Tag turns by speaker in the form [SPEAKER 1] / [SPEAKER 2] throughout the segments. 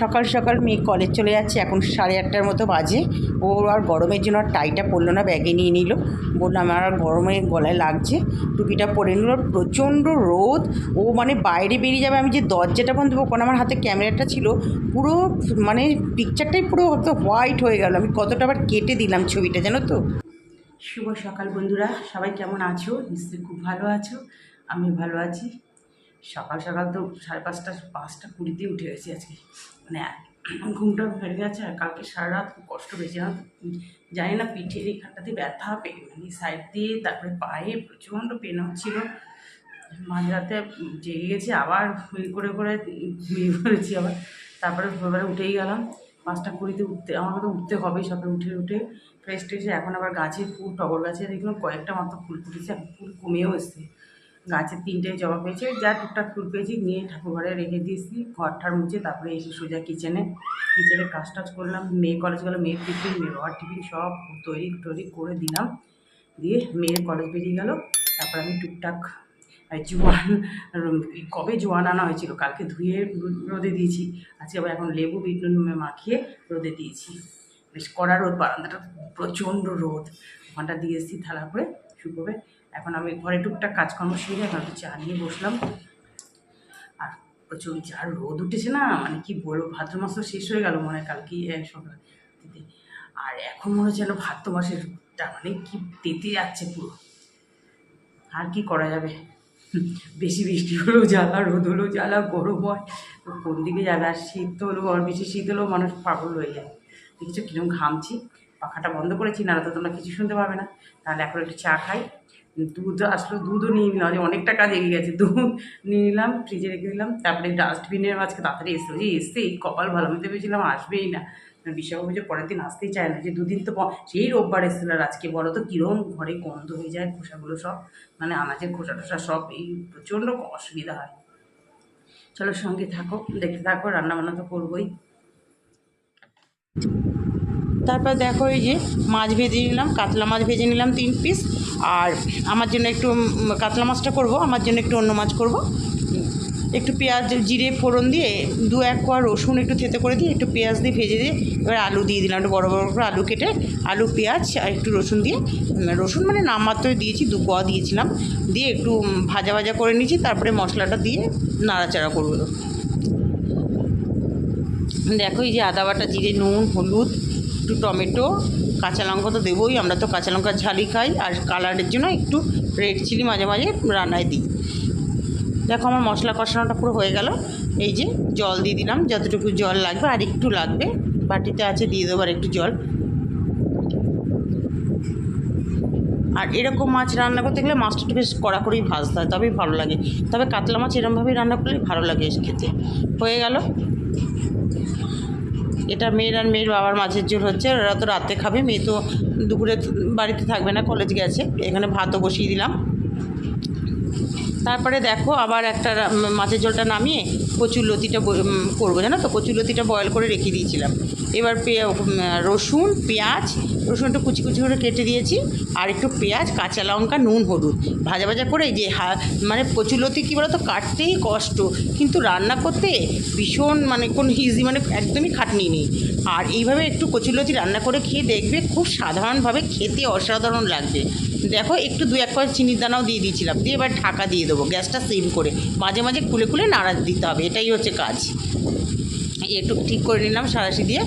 [SPEAKER 1] সকাল সকাল মেয়ে কলেজ চলে যাচ্ছে, এখন সাড়ে আটটার মতো বাজে। ও আর গরমের জন্য আর টাইটা পরলো না ব্যাগে নিয়ে নিল। বললাম, আমার আর গরমে গলায় লাগছে। টুপিটা পরে নিল, প্রচণ্ড রোদ। ও মানে বাইরে বেরিয়ে যাবে, আমি যে দরজাটা বন্ধ দেবো কারণ আমার হাতে ক্যামেরাটা ছিল, পুরো মানে পিকচারটাই পুরো হয়তো হোয়াইট হয়ে গেল। আমি কতটা আবার কেটে দিলাম ছবিটা, জানো তো? শুভ সকাল বন্ধুরা, সবাই কেমন আছো? নিশ্চয়ই খুব ভালো আছো আমি ভালো আছি। সকাল সকাল তো সাড়ে পাঁচটা পাঁচটা কুড়িতে উঠে গেছি আজকে। মানে ঘুমটা ভেঙে গেছে আর কালকে সারা রাত খুব কষ্ট পেয়েছি। না জানি না, পিঠের এখানটাতে ব্যথা পেয়ে মানে সাইড দিয়ে তারপরে পায়ে প্রচণ্ড পেন হচ্ছিল। মাঝরাতে জেগে গেছি, আবার ই করে করে ঘুমিয়ে পড়েছি আবার। তারপরে ভোরবেলা উঠেই গেলাম। পাঁচটা কুড়িতে উঠতে আমাকে তো উঠতে হবেই সকালে উঠে উঠে ফ্রেশ ট্রেশে এখন আবার গাছে ফুল, টগর গাছে দেখলাম কয়েকটা মাত্র ফুল ফুটেছে, ফুল কমেও এসছে। গাছের তিনটে জবা পেয়েছে, যা টুকটাক ফুল পেয়েছি, নিয়ে ঠাকুর ঘরে রেখে দিয়েছি ঘর ঠার মুছে তারপরে এসে সোজা কিচেনে কিচেনে কাজ টাজ করলাম, মেয়ে কলেজ গেলো, মেয়ের টিফিন মেয়ের বাবার টিফিন সব তৈরি টৈরি করে দিলাম, দিয়ে মেয়ের কলেজ বেরিয়ে গেল, তারপর আমি টুকটাক জোয়ান কবে জোয়ান আনা হয়েছিল, কালকে ধুয়ে রোদে দিয়েছি, আজকে আবার এখন লেবু, বিটনুন মাখিয়ে রোদে দিয়েছি, বেশ কড়া রোদ, বারান্দাটা প্রচণ্ড রোদ, ওখানটা দিয়ে এসেছি থালা করে শুকোবে এখন আমি ঘরে টুকটাক কাজকর্ম সেরে এখন একটু চা নিয়ে বসলাম। আর প্রচুর যা রোদ উঠেছে না মানে কি বলব, ভাদ্র মাস তো শেষ হয়ে গেল মনে হয় কালকে সকাল। আর এখন মনে হচ্ছে যেন ভাদ্র মাসের রোদটা মানে কি তেতে যাচ্ছে পুরো। আর কি করা যাবে? বেশি বৃষ্টি হলেও জ্বালা, রোদ হলেও জ্বালা, গরম হয়। কোন দিকে আর শীত তো হলেও আর বেশি, শীত হলেও মানুষ পাগল হয়ে যায়। দেখছ কীরকম ঘামছি? পাখাটা বন্ধ করেছি না তো তোমরা কিছু শুনতে পাবে না। তাহলে এখন একটু চা খাই। দুধ আসলো, দুধও নিয়ে নিলাম অনেকটা কাজ এগিয়ে গেছে, দুধ নিয়ে নিলাম ফ্রিজে রেখে দিলাম, তারপরে ডাস্টবিনের আজকে তাড়াতাড়ি এসে, যে এসে কপাল ভালো, আমি তো ভেবেছিলাম আসবেই না। বিশাখ যে পরের দিন আসতেই চায় না, যে দুদিন তো সেই রোববার এসেছিল আর আজকে বলো তো কীরকম ঘরে গন্ধ হয়ে যায়, খোসাগুলো সব মানে আনাজের খোসা টোসা সব, এই প্রচণ্ড অসুবিধা হয়। চলো সঙ্গে থাকো, দেখতে থাকো রান্না বান্না তো করবোই। তারপর দেখো এই যে মাছ ভেজে নিলাম, কাতলা মাছ ভেজে নিলাম তিন পিস আর আমার জন্য একটু কাতলা মাছটা করব, আমার জন্য একটু অন্য মাছ করব। একটু পেঁয়াজ, জিরে, ফোড়ন দিয়ে দু এক কোয়া রসুন একটু থেতে করে দিয়ে একটু পেঁয়াজ দিয়ে ভেজে দিয়ে এবার আলু দিয়ে দিলাম, একটু বড়ো বড়ো করে আলু কেটে, আলু, পেঁয়াজ আর একটু রসুন দিয়ে। রসুন মানে নামমাত্রই দিয়েছি, দু কোয়া দিয়েছিলাম, দিয়ে একটু ভাজা ভাজা করে নিয়েছি, তারপরে মশলাটা দিয়ে নাড়াচাড়া করব। দেখো এই যে আদা বাটা, জিরে, নুন, হলুদ একটু টমেটো, কাঁচা লঙ্কা তো দেবোই, আমরা তো কাঁচা লঙ্কার ঝালই খাই, আর কালারের জন্য একটু রেড চিলি মাঝে মাঝে রান্নায় দিই। দেখো আমার মশলা কষানোটা পুরো হয়ে গেল। এই যে জল দিয়ে দিলাম, যতটুকু জল লাগবে, আর একটু লাগবে। বাটিতে আছে, দিয়ে দেবো আর একটু জল। আর এরকম মাছ রান্না করতে গেলে মাছটা একটু বেশ কড়াকড়ি ভাজতে হয়, তবেই ভালো লাগে। তবে কাতলা মাছ এরমভাবেই রান্না করলে ভালো লাগে খেতে। হয়ে গেল। এটা মেয়ের আর মেয়ের বাবার মাঝের জোর হচ্ছে ওরা তো রাতে খাবে, মেয়ে তো দুপুরে বাড়িতে থাকবে না কলেজ গেছে, এখানে ভাতও বসিয়ে দিলাম। তারপরে দেখো আবার একটা মাছের ঝোলটা নামিয়ে কচুর লতিটা করব, জানো তো? কচুর লতিটা বয়েল করে রেখে দিয়েছিলাম। এবার রসুন, পেঁয়াজ, রসুনটা কুচি কুচি করে কেটে দিয়েছি, আর একটু পেঁয়াজ, কাঁচা লঙ্কা, নুন, হলুদ। ভাজা ভাজা করে যে হা মানে কচুর লতি কী বলতো, কাটতেই কষ্ট। কিন্তু রান্না করতে ভীষণ মানে কোন ইজি মানে একদমই খাটনি নেই। আর এইভাবে একটু কচুরলতি রান্না করে খেয়ে দেখবে, খুব সাধারণভাবে খেতে অসাধারণ লাগবে। দেখো, একটু দু এক কয়েক চিনির দানাও দিয়ে দিয়েছিলাম, দিয়ে এবার ঢাকা দিয়ে দেবো, গ্যাসটা সিম করে। মাঝে মাঝে খুলে খুলে নাড়া দিতে হবে, এটাই হচ্ছে কাজ। একটু ঠিক করে নিলাম সারাশি দিয়ে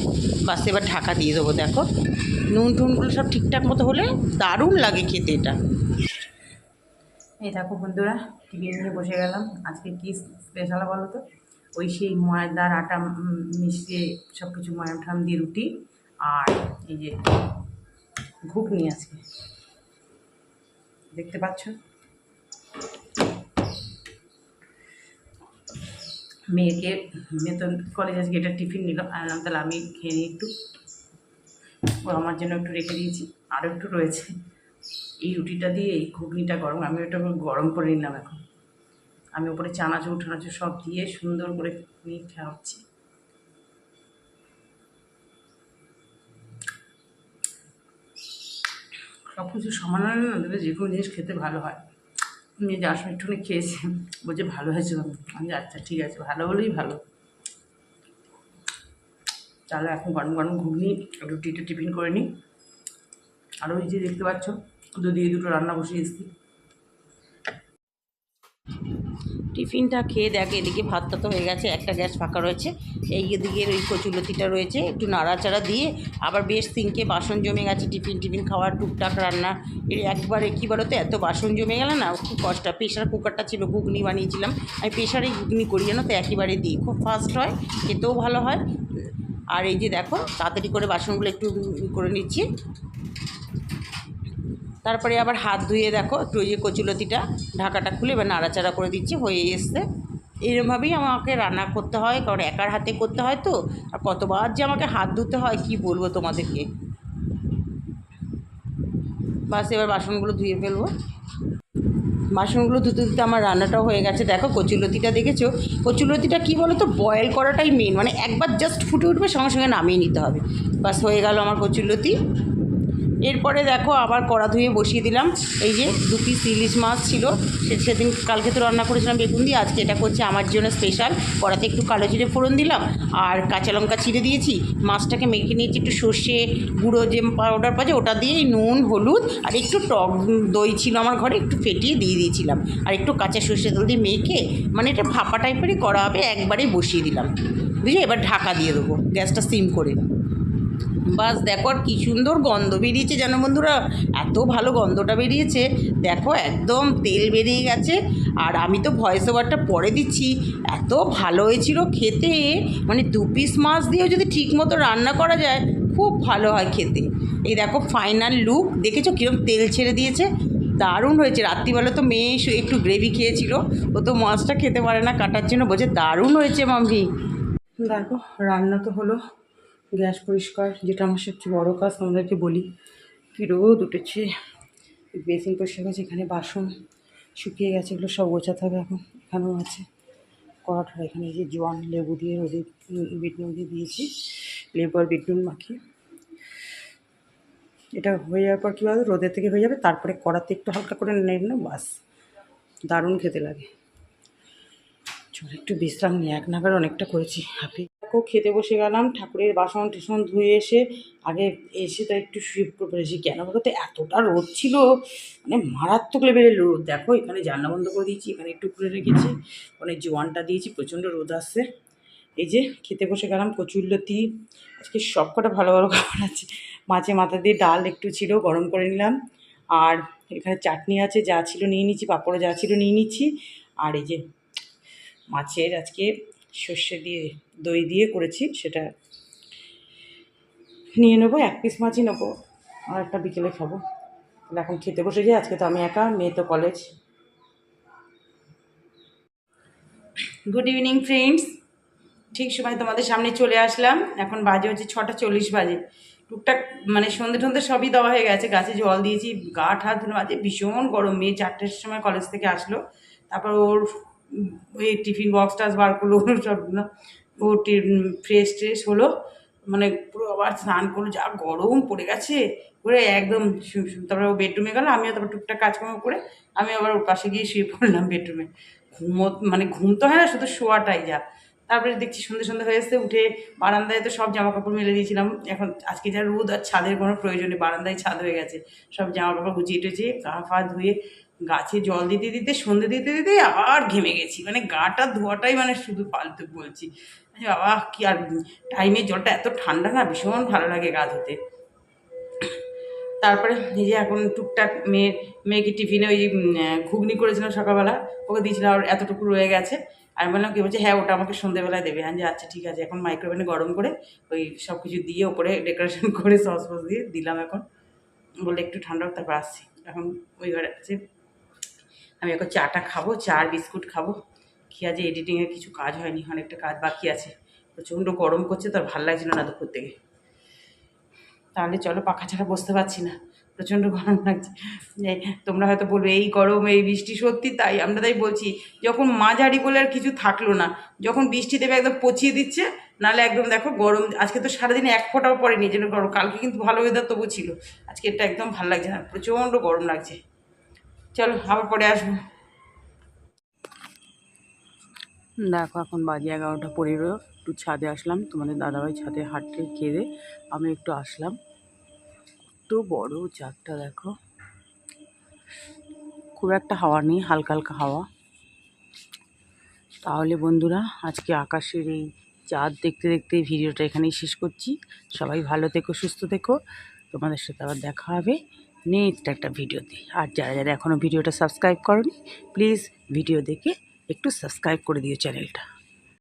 [SPEAKER 1] বাস এবার ঢাকা দিয়ে দেবো, দেখো। নুন টুনগুলো সব ঠিকঠাক মতো হলে দারুণ লাগে খেতে এটা। এই দেখো বন্ধুরা টিভি নিয়ে বসে গেলাম। আজকে কি স্পেশাল বলো তো? ওই সেই ময়দার আটা মিশিয়ে সব কিছু ময়াম ঠাম দিয়ে রুটি আর এই যে ঘুগনি আজকে দেখতে পাচ্ছ? মেয়েকে, মেয়ে তো কলেজ আজকে এটা টিফিন নিল আনলাম তাহলে আমি খেয়ে নিই একটু। ও আমার জন্য একটু রেখে দিয়েছি আরও একটু রয়েছে। এই রুটিটা দিয়ে এই ঘুগনিটা গরম, আমি ওটা গরম করে নিলাম এখন। আমি ওপরে চানাচুর টানাচুর সব দিয়ে সুন্দর করে নিয়ে খাওয়াচ্ছি। সব কিছু সমান না যে কোনো জিনিস খেতে ভালো হয়। মেয়ে যাওয়ার সময় একটুখানি খেয়েছে। বলছে, ভালো হয়েছে আমি আচ্ছা ঠিক আছে, ভালো হলেই ভালো। তাহলে এখন গরম গরম ঘুগনি রুটিটা টিফিন করে নিই। আরও নিজে দেখতে পাচ্ছ দুধ দিয়ে দুটো রান্না বসিয়ে এসেছি টিফিনটা খেয়ে দেখ, এদিকে ভাতটা তো হয়ে গেছে, একটা গ্যাস ফাঁকা রয়েছে। এই দিকের ওই কচুলতিটা রয়েছে, একটু নাড়াচাড়া দিয়ে আবার বেশ সিঙ্কে বাসন জমে গেছে, টিফিন টিফিন খাওয়ার, টুকটাক রান্না। এর একবারে কী বলো তো এত বাসন জমে গেল না, খুব কষ্ট। প্রেশার কুকারটা ছিল, ঘুগনি বানিয়েছিলাম। আমি প্রেশারে ঘুগনি করি জানো তো, একেবারে দিই। খুব ফাস্ট হয়, খেতেও ভালো হয়। আর এই যে দেখো, তাড়াতাড়ি করে বাসনগুলো একটু করে নিচ্ছি। তারপরে আবার হাত ধুয়ে দেখো, একটু ওই যে কচুলতিটা ঢাকাটা খুলে এবার নাড়াচাড়া করে দিচ্ছি, হয়ে এসছে। এরমভাবেই আমাকে রান্না করতে হয়, কারণ একার হাতে করতে হয় তো, আর কতবার যে আমাকে হাত ধুতে হয়, কি বলব তোমাদেরকে? বাস এবার বাসনগুলো ধুয়ে ফেলব। বাসনগুলো ধুতে ধুতে আমার রান্নাটাও হয়ে গেছে। দেখো কচুলতিটা দেখেছ? কচুলতিটা কী বলো তো বয়েল করাটাই মেন মানে একবার জাস্ট ফুটে উঠবে সঙ্গে সঙ্গে নামিয়ে নিতে হবে। বাস হয়ে গেল আমার কচুলতি। এরপরে দেখো আবার কড়া ধুয়ে বসিয়ে দিলাম। এই যে দু পিস ইলিশ মাছ ছিল, সে সেদিন কালকে তো রান্না করেছিলাম বেগুন দিয়ে, আজকে এটা করছে আমার জন্য স্পেশাল কড়াতে একটু কালো জিরে ফোড়ন দিলাম, আর কাঁচা লঙ্কা চিড়ে দিয়েছি। মাছটাকে মেখে নিয়েছি একটু সর্ষে গুঁড়ো যে পাউডার পাওয়া ওটা দিয়ে নুন, হলুদ, আর একটু টক দই ছিল আমার ঘরে, একটু ফেটিয়ে দিয়ে দিয়েছিলাম। আর একটু কাঁচা সর্ষে তেল দিয়ে মেখে মানে এটা ভাপা টাইপেরই করা হবে, একবারেই বসিয়ে দিলাম। বুঝলি? এবার ঢাকা দিয়ে দেবো, গ্যাসটা সিম করে বাস দেখো আর কী সুন্দর গন্ধ বেরিয়েছে জানো বন্ধুরা, এত ভালো গন্ধটা বেরিয়েছে। দেখো একদম তেল বেরিয়ে গেছে, আর আমি তো ভয়েস ওভারটা পরে দিচ্ছি। এত ভালো হয়েছিল খেতে মানে দু পিস মাছ দিয়েও যদি ঠিকমতো রান্না করা যায়, খুব ভালো হয় খেতে। এই দেখো ফাইনাল লুক দেখেছ কীরকম তেল ছেড়ে দিয়েছে? দারুণ হয়েছে। রাত্রিবেলা তো মেয়ে একটু গ্রেভি খেয়েছিল, ও তো মাছটা খেতে পারে না কাটার জন্য, বলছে দারুণ হয়েছে মাম্মি। দেখো, রান্না তো হলো গ্যাস পরিষ্কার, যেটা আমার সবচেয়ে বড়ো কাজ আমাদেরকে বলি। কী রোদ উঠেছে। বেসিন পরিষ্কার হয়েছে এখানে বাসন শুকিয়ে গেছে, এগুলো সব গোছাতে হবে এখন, এখানেও আছে। কড়াটা এখানে যে জোয়ান লেবু দিয়ে রোদে বিট নুন দিয়ে দিয়েছি। লেবু আর বিট নুন মাখিয়ে। এটা হয়ে যাওয়ার পর কী বলতো, রোদের থেকে হয়ে যাবে, তারপরে কড়াতে একটু হালকা করে নেড়ে না বাস। দারুণ খেতে লাগে। চল, একটু বিশ্রাম নিয়ে এক নাগার অনেকটা করেছি হাঁপি দেখো, খেতে বসে গেলাম, ঠাকুরের বাসন টেসন ধুয়ে এসে আগে এসে তো একটু শুয়ে পড়ে পড়েছি কেন? বলতো এতটা রোদ ছিল মানে মারাত্মক লেভেলের রোদ। দেখো, এখানে জানলা বন্ধ করে দিয়েছি, এখানে একটু খুলে রেখেছি মানে জোয়ানটা দিয়েছি, প্রচণ্ড রোদ আসছে। এই যে, খেতে বসে গেলাম কচুরলতি আজকে সব কটা ভালো ভালো খাবার আছে। মাছে মাথা দিয়ে ডাল একটু ছিল, গরম করে নিলাম। আর এখানে চাটনি আছে, যা ছিল নিয়ে নিচ্ছি পাঁপড়ও যা ছিল নিয়ে নিচ্ছি। আর এই যে, মাছের আজকে সর্ষে দিয়ে দই দিয়ে করেছি, সেটা নিয়ে নেব, এক পিস মাছই নেব, আর একটা বিকেলে খাব। তাহলে এখন খেতে বসে যাই, আজকে তো আমি একা, মেয়ে তো কলেজ গুড ইভিনিং ফ্রেন্ডস ঠিক সময় তোমাদের সামনে চলে আসলাম, এখন বাজে হচ্ছে ছটা চল্লিশ বাজে। টুকটাক মানে সন্ধে টন্ধে সবই দেওয়া হয়ে গেছে, গাছে জল দিয়েছি, গা ঠাত ধুলো বাজে ভীষণ গরম, মেয়ে চারটের সময় কলেজ থেকে আসলো। তারপর ওর, ওই টিফিন বক্স টাক্স বার করল সবগুলো ও ফ্রেশ ট্রেশ হলো। মানে পুরো আবার স্নান করল, যা গরম পড়ে গেছে। করে একদম তারপরে ও বেডরুমে গেলো, আমিও তারপর টুকটাক কাজকর্ম করে আমি আবার ওর পাশে গিয়ে শুয়ে পড়লাম বেডরুমে ঘুমো মানে ঘুম তো হয় না, শুধু শোয়াটাই যা। তারপরে দেখছি সন্ধে সন্ধে হয়ে আসতে উঠে বারান্দায় তো সব জামা কাপড় মেলে দিয়েছিলাম। এখন আজকে যা রোদ আর ছাদের কোনো প্রয়োজন নেই বারান্দায় ছাদ হয়ে গেছে। সব জামা কাপড় গুছিয়ে টুচিয়ে গা ফা ধুয়ে গাছে জল দিতে দিতে, সন্ধে দিতে দিতে আবার ঘেমে গেছি। মানে গাটা ধোয়াটাই মানে শুধু ফালতু বলছি। বাবা, কি আর টাইমে জলটা এত ঠান্ডা না? ভীষণ ভালো লাগে গা ধুতে। তারপরে নিজে এখন টুকটাক মেয়ে, মেয়েকে টিফিনে ওই ঘুগনি করেছিলাম সকালবেলা, ওকে দিয়েছিলাম আর এতটুকু রয়ে গেছে। আমি বললাম, কি বলছে? হ্যাঁ ওটা আমাকে সন্ধ্যেবেলায় দেবে। আমি যে আচ্ছা ঠিক আছে। এখন মাইক্রোওভেনে গরম করে ওই সব কিছু দিয়ে ওপরে ডেকোরেশন করে সস ফস দিয়ে দিলাম এখন। বলে একটু ঠান্ডা তারপর আসছি। এখন ওই আছে। আমি এখন চাটা খাব চা আর বিস্কুট খাব। কি আজ এডিটিংয়ের কিছু কাজ হয়নি, অনেকটা কাজ বাকি আছে। প্রচণ্ড গরম করছে, তো আর ভালো লাগছিল না দুপুর থেকে। তাহলে চলো পাখা ছাড়া বসতে পারছি না, প্রচণ্ড গরম লাগছে। তোমরা হয়তো বলবে, এই গরম এই বৃষ্টি সত্যি তাই, আমরা তাই বলছি, যখন মাঝারি বলে আর কিছু থাকল না, যখন বৃষ্টি দেবে একদম পচিয়ে দিচ্ছে, নাহলে একদম দেখো গরম, আজকে তো সারাদিনে এক ফোঁটাও পড়েনি, যেন গরম, কালকে কিন্তু ভালো ওয়েদার তবু ছিল। আজকে এটা একদম ভালো লাগছে না, প্রচণ্ড গরম লাগছে। চলো, আবার পরে আসব। দেখো, এখন বাজে এগারোটা পনেরো। একটু ছাদে আসলাম, তোমাদের দাদাভাই ছাদে হাঁটতে খেয়ে আমি একটু আসলাম। কত বড় চাঁদটা দেখো। খুব একটা হাওয়া নেই, হালকা হালকা হাওয়া। তাহলে বন্ধুরা, আজকে আকাশের এই চাঁদ দেখতে দেখতে ভিডিওটা এখানেই শেষ করছি। সবাই ভালো থেকো, সুস্থ থেকো। তোমাদের সাথে আবার দেখা হবে। নেক্সট একটা ভিডিও দিই। আর যারা যারা এখনও ভিডিওটা সাবস্ক্রাইব করনি প্লিজ ভিডিও দেখে একটু সাবস্ক্রাইব করে দিও চ্যানেলটা